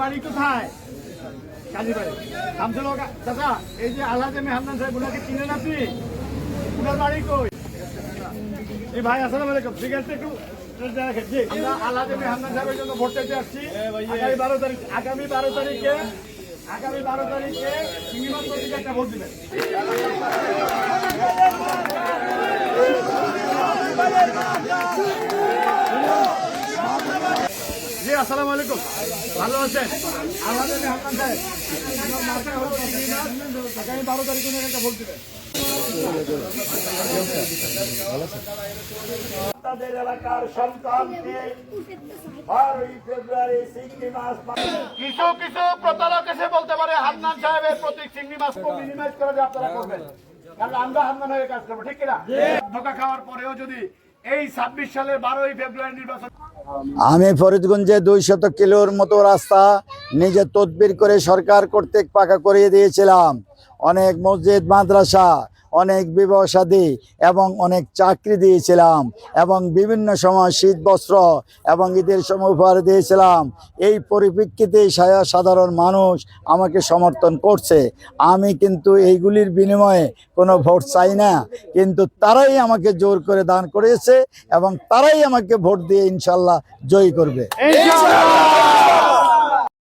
বাড়ি কোথায়? কাজীবাড়ি হক চাচা এই যে আল্লাহ মেহান্দান সাহেব ওনাকে চিনেন আপনি? ওনার বাড়ি কই? জি ভাই আসসালামু আলাইকুম। ঠিক আছে একটু আমরা আল্লাহ সাহেবের জন্য ভোট চাইতে আসছি। আগামী বারো তারিখ আগামী বারো তারিখে আগামী বারো তারিখে একটা ভোট দিবেন। আসসালামু আলাইকুম। ভালো আছেন? আমাদের হাসান সাহেব আমার হলো আগামী বারো তারিখে একটা ভোট দিবেন আপনাদের এলাকার সন্তানকে বারোই ফেব্রুয়ারি চিংড়ি মাছ কিছু কিছু প্রতারক এসে বলতে পারে হান্নান সাহেবের প্রতীক চিংড়ি মাছ মিনিমাইজ করে আপনারা করবেন। কারণ আমরা হান্নান হয়ে কাজ করব ঠিক কিনা? ধোকা খাওয়ার পরেও যদি এই আমি ফরিদগঞ্জে দুই শত কিলোর মতো রাস্তা নিজে তদবির করে সরকার কর্তৃক পাকা করিয়ে দিয়েছিলাম। অনেক মসজিদ, মাদ্রাসা অনেক ব্যবসা শাদী এবং অনেক চাকরি দিয়েছিলাম এবং বিভিন্ন সময় শীত বস্ত্র এবং ঈদের সময় উপহার দিয়েছিলাম। এই পরিপ্রেক্ষিতে সাধারণ মানুষ আমাকে সমর্থন করছে। আমি কিন্তু এইগুলির বিনিময়ে কোনো ভোট চাই না। কিন্তু তারাই আমাকে জোর করে দান করেছে এবং তারাই আমাকে ভোট দিয়ে ইনশাল্লাহ জয়ী করবে।